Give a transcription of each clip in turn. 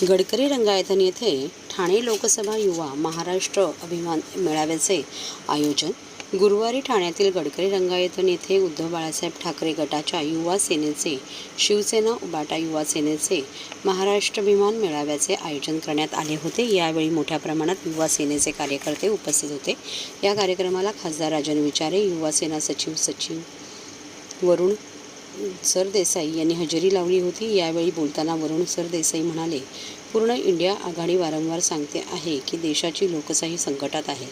गडकरी रंगायतन येथे ठाणे लोकसभा युवा महाराष्ट्र अभिमान मेळाव्याचे आयोजन. गुरुवारी ठाण्यातील गडकरी रंगायतन येथे उद्धव बाळासाहेब ठाकरे गटाच्या युवा सेनेचे शिवसेना उबाटा युवा सेनेचे महाराष्ट्राभिमान मेळाव्याचे आयोजन करण्यात आले होते. यावेळी मोठ्या प्रमाणात युवा सेनेचे कार्यकर्ते उपस्थित होते. या कार्यक्रमाला खासदार राजन विचारे युवा सेना सचिव सचिव वरुण सरदेसाई यांनी हजेरी लावली होती. यावेळी बोलताना वरुण सरदेसाई म्हणाले पूर्ण इंडिया आघाडी वारंवार सांगते आहे की देशाची लोकशाही संकटात आहे.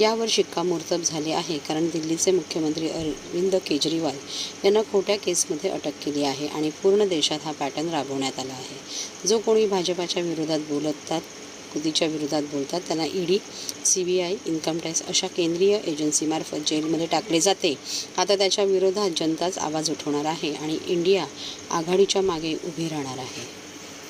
यावर शिक्कामोर्तब झाले आहे कारण दिल्लीचे मुख्यमंत्री अरविंद केजरीवाल यांना खोट्या केसमध्ये अटक केली आहे आणि पूर्ण देशात हा पॅटर्न राबवण्यात आला आहे. जो कोणी भाजपाच्या विरोधात बोलतात कृतीच्या विरोधात बोलतात. त्यांना ED C B I income tax अशा केंद्रीय एजन्सीमार्फत जेलमध्ये टाकले जाते. आता त्याच्या विरोधात जनताच आवाज उठवणार आहे आणि इंडिया आघाडीच्या मागे उभी राहणार आहे.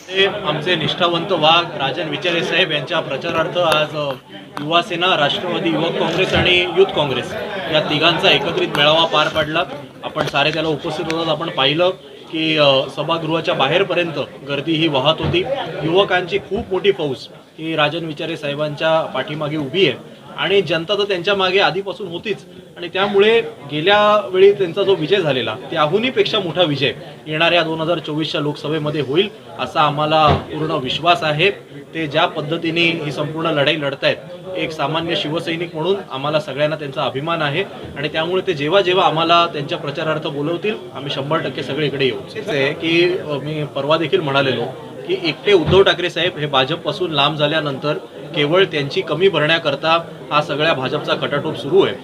ते आमचे निष्ठावंत वाघ राजन विचारे साहेब यांच्या प्रचारार्थ आज युवासेना युवा सेना राष्ट्रवादी युवक काँग्रेस आणि युथ काँग्रेस या तिघांचा एकत्रित मेळावा पार पडला. आपण सारे त्याला उपस्थित होतात आपण पाहिलं की सभागृहाच्या बाहेरपर्यंत गर्दी ही वाहत होती. युवकांची खूप मोठी फौज ही राजन विचारे साहेबांच्या पाठीमागे उभी आहे. आणि जनता तर त्यांच्या मागे आधीपासून होतीच. आणि त्यामुळे गेल्या वेळी त्यांचा जो विजय झालेला त्याहूनहीपेक्षा मोठा विजय येणाऱ्या दोन हजार चोवीसच्या लोकसभेमध्ये होईल असा आम्हाला पूर्ण विश्वास आहे. ते ज्या पद्धतीने ही संपूर्ण लढाई लढतायत एक सामान्य शिवसैनिक म्हणून आम्हाला सगळ्यांना त्यांचा अभिमान आहे. आणि त्यामुळे ते जेव्हा जेव्हा आम्हाला त्यांच्या प्रचारार्थ बोलवतील आम्ही शंभर टक्के सगळे इकडे येऊ. तेच आहे की मी परवा देखील म्हणालेलो की एकटे उद्धव ठाकरे साहेब हे भाजपपासून लांब झाल्यानंतर केवळ त्यांची कमी भरण्याकरता हा सगळ्या भाजपचा कटाटोप सुरू आहे.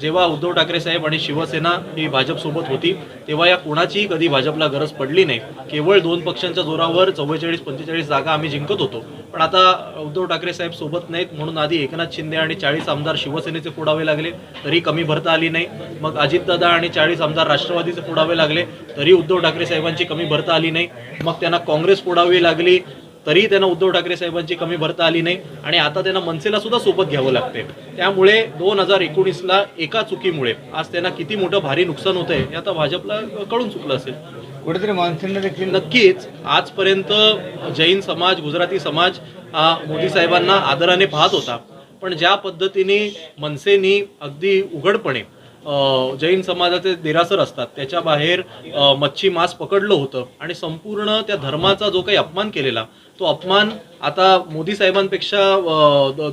जेव्हा उद्धव ठाकरे साहेब आणि शिवसेना ही भाजपसोबत होती तेव्हा या कोणाचीही कधी भाजपला गरज पडली नाही. केवळ दोन पक्षांच्या जोरावर चव्वेचाळीस पंचेचाळीस जागा आम्ही जिंकत होतो. पण आता उद्धव ठाकरे साहेब सोबत नाहीत म्हणून आधी एकनाथ शिंदे आणि चाळीस आमदार शिवसेनेचे फोडावे लागले तरी कमी भरता आली नाही. मग अजितदादा आणि चाळीस आमदार राष्ट्रवादीचे फोडावे लागले तरी उद्धव ठाकरे साहेबांची कमी भरता आली नाही. मग त्यांना काँग्रेस फोडावी लागली तरी त्यांना उद्धव ठाकरे साहेबांची कमी भरता आली नाही आणि आता त्यांना मनसेला सुद्धा सोबत घ्यावं लागते त्यामुळे दोन हजार एकोणीसला एका चुकीमुळे आज त्यांना किती मोठं भारी नुकसान होतंय हे आता भाजपला कळून चुकलं असेल. कुठेतरी मान्सूनला देखील नक्कीच आजपर्यंत जैन समाज गुजराती समाज हा मोदी साहेबांना आदराने पाहत होता. पण ज्या पद्धतीने मनसेनी अगदी उघडपणे जैन समाजाचे देरासर असतात. त्याच्या बाहेर मच्छी मांस पकडलं होतं आणि संपूर्ण त्या धर्माचा जो काही अपमान केलेला तो अपमान आता मोदी साहेबांपेक्षा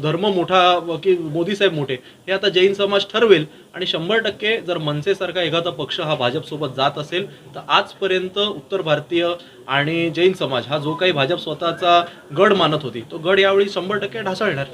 धर्म मोठा की मोदी साहेब मोठे हे आता जैन समाज ठरवेल. आणि शंभर टक्के जर मनसेसारखा एखादा पक्ष हा भाजपसोबत जात असेल तर आजपर्यंत उत्तर भारतीय आणि जैन समाज हा जो काही भाजप स्वतःचा गड मानत होती तो गड यावेळी शंभर टक्के ढासळणार.